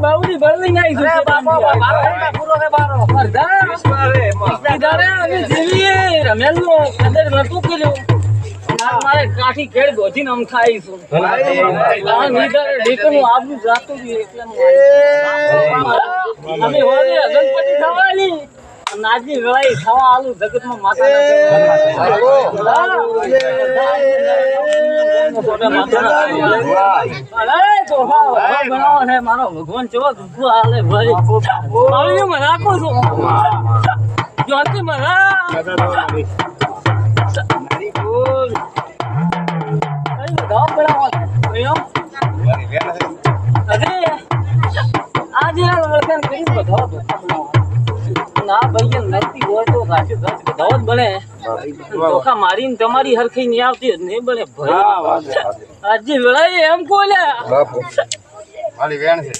બાવડી ભરલી અમે જીવીએ રમેલનો કદર નતું કર્યું. મારે કાઠી ખેડ ગોજી આમ ખાઈ છું આ નીદારે જાતું બી એટલે અમે હોળી ગણપતિ થવાની નાજી વેળાઈ થવા આલું જગતમાં માતા મારો ભગવાન ચેવો દુઃખો હાલે ભાઈ રાખું છું છો જ્યોતિ મરા બધાઓ બનાવો અરે આજે કરી બધાઓ ના ભાઈ નક્કી હોય તો ઘાસે ઘાસ જ બને. ધોખા મારીને તમારી હરખી નહીં આવતી જ નહીં બને ભાઈ આજે વેળાએ એમ કોલ્યા મારી વેણ છે.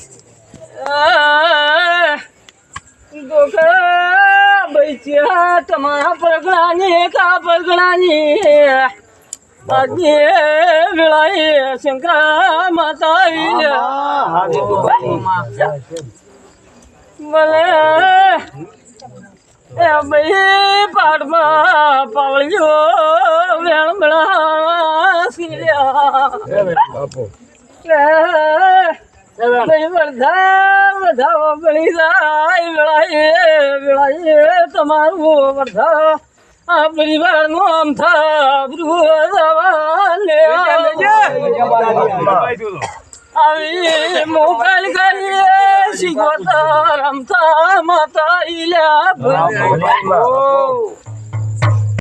તમારા પરગણાની કા પરગણાની. વેળાએ શંકરા માતા ભલે એ ભાઈ પાડમાં પાવળ્યો વેણમણા સીલ્યા. વર્ધા વધાવો બળી જાય વેળાએ વેળાએ તમારું વર્ધા આ પરિવારનું આમ આવી મોકલ કરીએ શીખોતા રમતા માતા ઇલ્યા.